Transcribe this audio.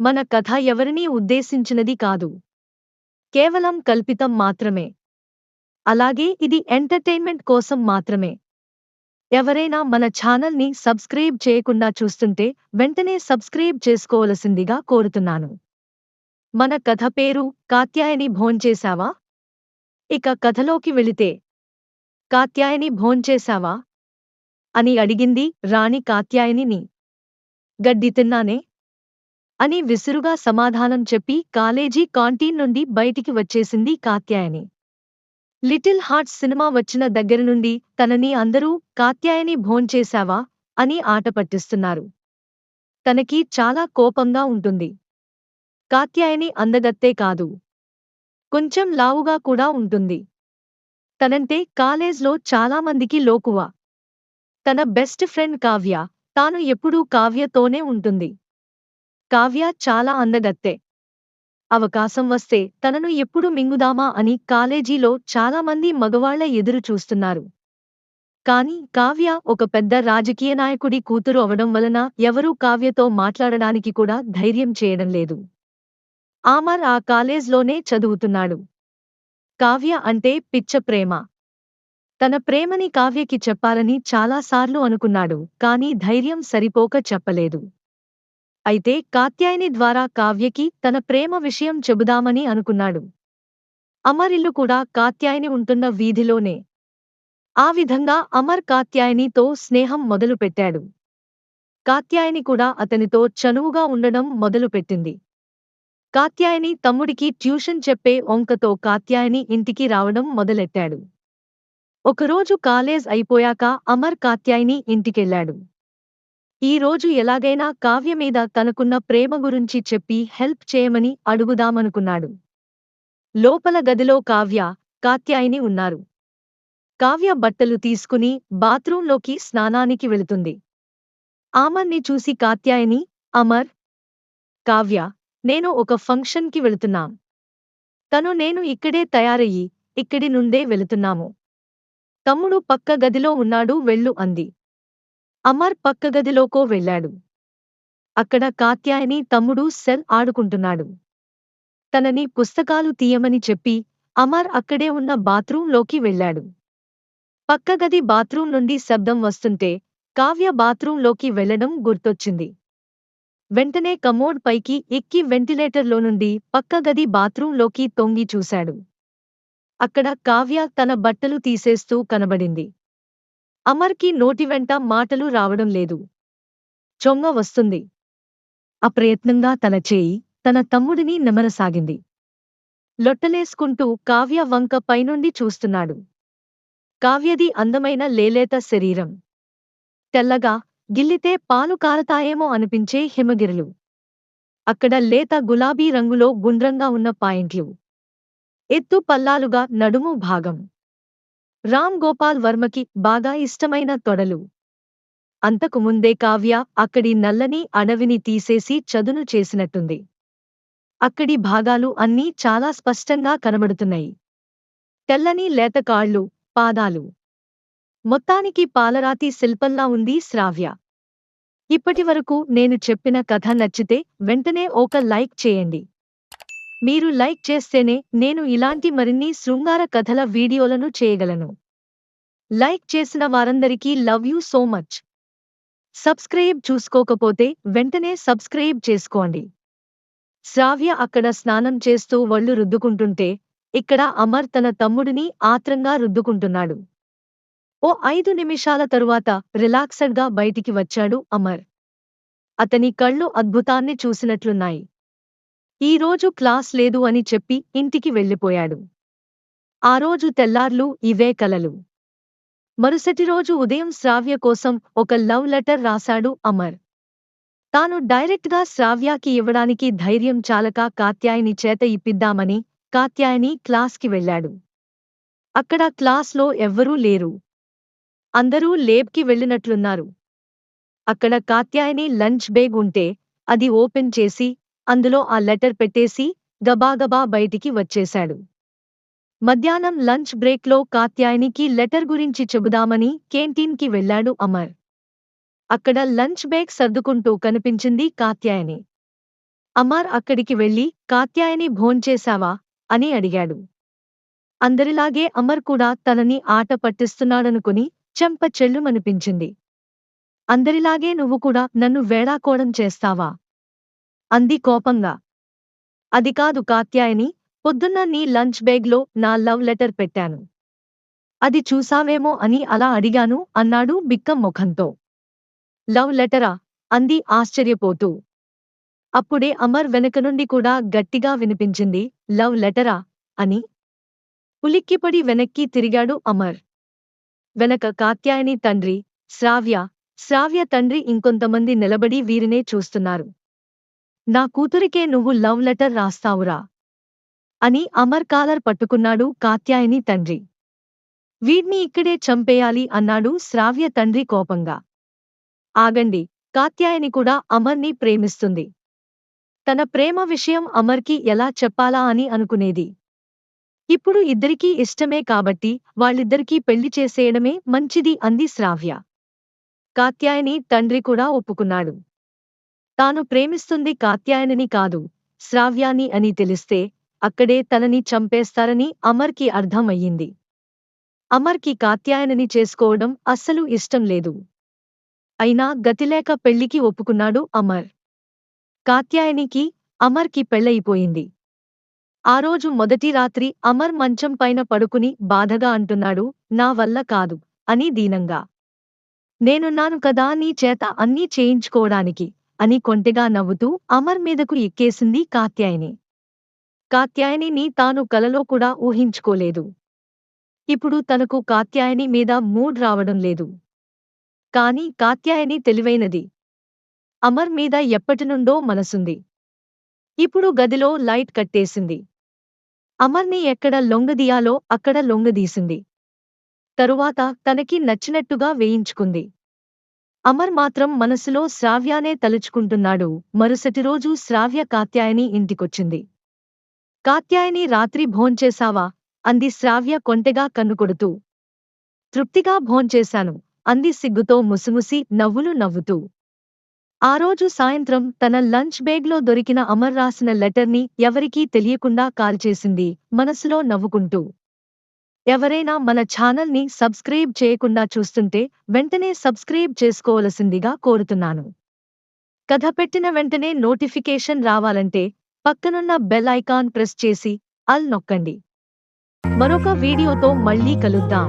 మన కథ ఎవరినీ ఉద్దేశించినది కాదు. కేవలం కల్పితం మాత్రమే. అలాగే ఇది ఎంటర్టైన్మెంట్ కోసం మాత్రమే. ఎవరైనా మన ఛానల్ని సబ్స్క్రైబ్ చేయకుండా చూస్తుంటే వెంటనే సబ్స్క్రైబ్ చేసుకోవలసిందిగా కోరుతున్నాను. మన కథ పేరు కాత్యాయని భోంచేశావా? ఇక కథలోకి వెళితే కాత్యాయని భోంచేశావా? అని అడిగింది రాణి కాత్యాయనిని. గడ్డి తిన్నానే? అని విసురుగా సమాధానం చెప్పి కాలేజీ కాంటీన్ నుండి బయటికి వచ్చేసింది కాత్యాయని. లిటిల్ హార్ట్ సినిమా వచ్చిన దగ్గర నుండి తనని అందరూ కాత్యాయని భోంచేశావా అని ఆట పట్టిస్తున్నారు. తనకి చాలా కోపంగా ఉంటుంది. కాత్యాయని అందగత్తే కాదు. కొంచెం లావుగా కూడా ఉంటుంది. తనంటే కాలేజ్లో చాలామందికి లోకువ. తన బెస్ట్ ఫ్రెండ్ కావ్య తాను ఎప్పుడూ కావ్యతోనే ఉంటుంది. కావ్య చాలా అందగత్తె అవకాశం వస్తే తనను ఎప్పుడు మింగుదామా అని కాలేజీలో చాలామంది మగవాళ్ళ ఎదురు చూస్తున్నారు. కాని కావ్య ఒక పెద్ద రాజకీయ నాయకుడి కూతురు అవడం వలన ఎవరూ కావ్యతో మాట్లాడడానికి కూడా ధైర్యం చేయడం లేదు. ఆమర్ ఆ కాలేజ్లోనే చదువుతున్నాడు. కావ్య అంటే పిచ్చ ప్రేమ. తన ప్రేమని కావ్యకి చెప్పాలని చాలాసార్లు అనుకున్నాడు కాని ధైర్యం సరిపోక చెప్పలేదు. అయితే కాత్యాయని ద్వారా కావ్యకి తన ప్రేమ విషయం చెబుదామని అనుకున్నాడు. అమరిల్లు కూడా కాత్యాయని ఉంటున్న వీధిలోనే. ఆ విధంగా అమర్ కాత్యాయనితో స్నేహం మొదలుపెట్టాడు. కాత్యాయని కూడా అతనితో చనువుగా ఉండడం మొదలుపెట్టింది. కాత్యాయని తమ్ముడికి ట్యూషన్ చెప్పే ఒంకతో కాత్యాయని ఇంటికి రావడం మొదలెట్టాడు. ఒకరోజు కాలేజ్ అయిపోయాక అమర్ కాత్యాయని ఇంటికెళ్ళాడు ఈ రోజు ఎలాగైనా కావ్య మీద తనకున్న ప్రేమ గురించి చెప్పి హెల్ప్ చేయమని అడుగుదామనుకున్నాడు. లోపల గదిలో కావ్య కాత్యాయిని ఉన్నారు. కావ్య బట్టలు తీసుకుని బాత్రూంలోకి స్నానానికి వెళుతుంది. ఆమర్ని చూసి కాత్యాయిని అమర్! కావ్య నేను ఒక ఫంక్షన్కి వెళుతున్నాం. తను నేను ఇక్కడే తయారయ్యి ఇక్కడి నుండే వెళుతున్నాము. తమ్ముడు పక్క గదిలో ఉన్నాడు వెళ్ళు అంది. అమర్ పక్క గదిలోకో వెళ్ళాడు. అక్కడ కాత్యాయని తమ్ముడు సెల్ ఆడుకుంటున్నాడు. తనని పుస్తకాలు తీయమని చెప్పి అమర్ అక్కడే ఉన్న బాత్రూంలోకి వెళ్ళాడు. పక్క గది బాత్రూం నుండి శబ్దం వస్తుంటే కావ్య బాత్రూంలోకి వెళ్ళడం గుర్తొచ్చింది. వెంటనే కమోడ్ పైకి ఎక్కి వెంటిలేటర్లో నుండి పక్క గది బాత్రూంలోకి తొంగి చూశాడు. అక్కడ కావ్య తన బట్టలు తీసేస్తూ కనబడింది. అమర్కి నోటి వెంట మాటలు రావడం లేదు. చొంగ వస్తుంది. అప్రయత్నంగా తన చేయి తన తమ్ముడిని నెమరసాగింది. లొట్టలేసుకుంటూ కావ్య వంక పైనుండి చూస్తున్నాడు. కావ్యది అందమైన లేలేత శరీరం. తెల్లగా గిల్లితే పాలు కారతాయేమో అనిపించే హిమగిరులు. అక్కడ లేత గులాబీ రంగులో గుండ్రంగా ఉన్న పాయింట్లు. ఎత్తు పల్లాలుగా నడుము భాగం. రామ్ గోపాల్ వర్మకి బాగా ఇష్టమైన తొడలు. అంతకు ముందే కావ్య అక్కడి నల్లని అడవిని తీసేసి చదును చేసినట్టుంది. అక్కడి భాగాలు అన్నీ చాలా స్పష్టంగా కనబడుతున్నాయి. తెల్లని లేత కాళ్ళు పాదాలు. మొత్తానికి పాలరాతి శిల్పంలా ఉంది శ్రావ్య. ఇప్పటివరకు నేను చెప్పిన కథ నచ్చితే వెంటనే ఒక లైక్ చేయండి. మీరు లైక్ చేస్తేనే నేను ఇలాంటి మరిన్ని శృంగార కథల వీడియోలను చేయగలను. లైక్ చేసిన వారందరికీ love you so much. Subscribe చూసుకోకపోతే వెంటనే సబ్స్క్రైబ్ చేసుకోండి. శ్రావ్య అక్కడ స్నానం చేస్తూ వళ్ళు రుద్దుకుంటుంటే ఇక్కడ అమర్ తన తమ్ముడిని ఆత్రంగా రుద్దుకుంటున్నాడు. ఓ ఐదు నిమిషాల తరువాత రిలాక్సడ్గా బయటికి వచ్చాడు అమర్. అతని కళ్ళు అద్భుతాన్ని చూసినట్లున్నాయి. ఈ రోజు క్లాస్ లేదు అని చెప్పి ఇంటికి వెళ్ళిపోయాడు. ఆ రోజు తెల్లార్లు ఇవే కలలు. మరుసటి రోజు ఉదయం శ్రావ్య కోసం ఒక లవ్ లెటర్ రాశాడు అమర్. తాను డైరెక్ట్గా శ్రావ్యాకి ఇవ్వడానికి ధైర్యం చాలక కాత్యాయని చేత ఇప్పిద్దామని కాత్యాయని క్లాస్కి వెళ్ళాడు. అక్కడ క్లాస్లో ఎవ్వరూ లేరు. అందరూ లేబ్కి వెళ్ళినట్లున్నారు. అక్కడ కాత్యాయని లంచ్ బేగ్ ఉంటే అది ఓపెన్ చేసి అందులో ఆ లెటర్ పెట్టేసి గబాగబా బయటికి వచ్చేశాడు. మధ్యాహ్నం లంచ్ బ్రేక్లో కాత్యాయనికి లెటర్ గురించి చెబుదామని కేంటీన్కి వెళ్ళాడు అమర్. అక్కడ లంచ్ బ్రేక్ సర్దుకుంటూ కనిపించింది కాత్యాయని. అమర్ అక్కడికి వెళ్ళి కాత్యాయని భోంచేశావా అని అడిగాడు. అందరిలాగే అమర్ కూడా తనని ఆట పట్టిస్తున్నాడనుకుని చెంప చెల్లుమనిపించింది అందరిలాగే నువ్వు కూడా నన్ను వేళాకోడం చేస్తావా? అంది కోపంగా. అది కాదు కాత్యాయని పొద్దున్న నీ లంచ్ బ్యాగ్లో నా లవ్ లెటర్ పెట్టాను. అది చూసావేమో అని అలా అడిగాను అన్నాడు బిక్కం ముఖంతో. లవ్ లెటరా? అంది ఆశ్చర్యపోతూ. అప్పుడే అమర్ వెనక నుండి కూడా గట్టిగా వినిపించింది లవ్ లెటరా? అని. ఉలిక్కిపడి వెనక్కి తిరిగాడు అమర్. వెనక కాత్యాయని తండ్రి శ్రావ్య. శ్రావ్య తండ్రి ఇంకొంతమంది నిలబడి వీరినే చూస్తున్నారు. నా కూతురికే నువ్వు లవ్ లెటర్ రాస్తావురా అని అమర్ కాలర్ పట్టుకున్నాడు కాత్యాయని తండ్రి. వీడ్ని ఇక్కడే చంపేయాలి అన్నాడు శ్రావ్య తండ్రి కోపంగా. ఆగండి కాత్యాయని కూడా అమర్ని ప్రేమిస్తుంది. తన ప్రేమ విషయం అమర్కి ఎలా చెప్పాలా అని అనుకునేది. ఇప్పుడు ఇద్దరికీ ఇష్టమే కాబట్టి వాళ్ళిద్దరికీ పెళ్ళి చేసేయడమే మంచిది అంది శ్రావ్య. కాత్యాయని తండ్రి కూడా ఒప్పుకున్నాడు. తాను ప్రేమిస్తుంది కాత్యాయనిని కాదు శ్రావ్యాని అని తెలిస్తే అక్కడే తనని చంపేస్తారని అమర్కి అర్థమయ్యింది. అమర్కి కాత్యాయనని చేసుకోవడం అస్సలు ఇష్టం లేదు. అయినా గతిలేక పెళ్ళికి ఒప్పుకున్నాడు అమర్. కాత్యాయనికి అమర్కి పెళ్ళయిపోయింది. ఆ రోజు మొదటి రాత్రి అమర్ మంచం పైన పడుకుని బాధగా అంటున్నాడు నా వల్ల కాదు అని దీనంగా. నేనున్నాను కదా నీ చేత అన్నీ చేయించుకోవడానికి. అని కొంటెగా నవ్వుతూ అమర్ మీదకు ఎక్కేసింది కాత్యాయని. కాత్యాయనిని తాను కలలో కూడా ఊహించుకోలేదు. ఇప్పుడు తనకు కాత్యాయని మీద మూడ్ రావడం లేదు. కాని కాత్యాయని తెలివైనది. అమర్ మీద ఎప్పటినుండో మనసుంది. ఇప్పుడు గదిలో లైట్ కట్టేసింది. అమర్ని ఎక్కడ లొంగదీయాలో అక్కడ లొంగదీసింది. తరువాత తనకి నచ్చినట్టుగా వేయించుకుంది. అమర్ మాత్రం మనసులో శ్రావ్యానే తలుచుకుంటున్నాడు. మరుసటి రోజు శ్రావ్య కాత్యాయని ఇంటికొచ్చింది. కాత్యాయని రాత్రి భోంచేశావా అంది శ్రావ్య కొంటెగా కన్నుకొడుతూ. తృప్తిగా భోంచేశాను అంది సిగ్గుతో ముసిముసి నవ్వులు నవ్వుతూ. ఆ రోజు సాయంత్రం తన లంచ్ బ్యాగ్లో దొరికిన అమర్ రాసిన లెటర్ని ఎవరికీ తెలియకుండా కాల్చేసింది. మనసులో నవ్వుకుంటూ. ఎవరైనా మన ఛానల్ని సబ్స్క్రైబ్ చేయకుండా చూస్తుంటే వెంటనే సబ్స్క్రైబ్ చేసుకోవలసిందిగా కోరుతున్నాను. కథ పెట్టిన వెంటనే నోటిఫికేషన్ రావాలంటే పక్కనున్న బెల్ ఐకాన్ ప్రెస్ చేసి అల్ నొక్కండి. మరొక వీడియోతో మళ్ళీ కలుద్దాం.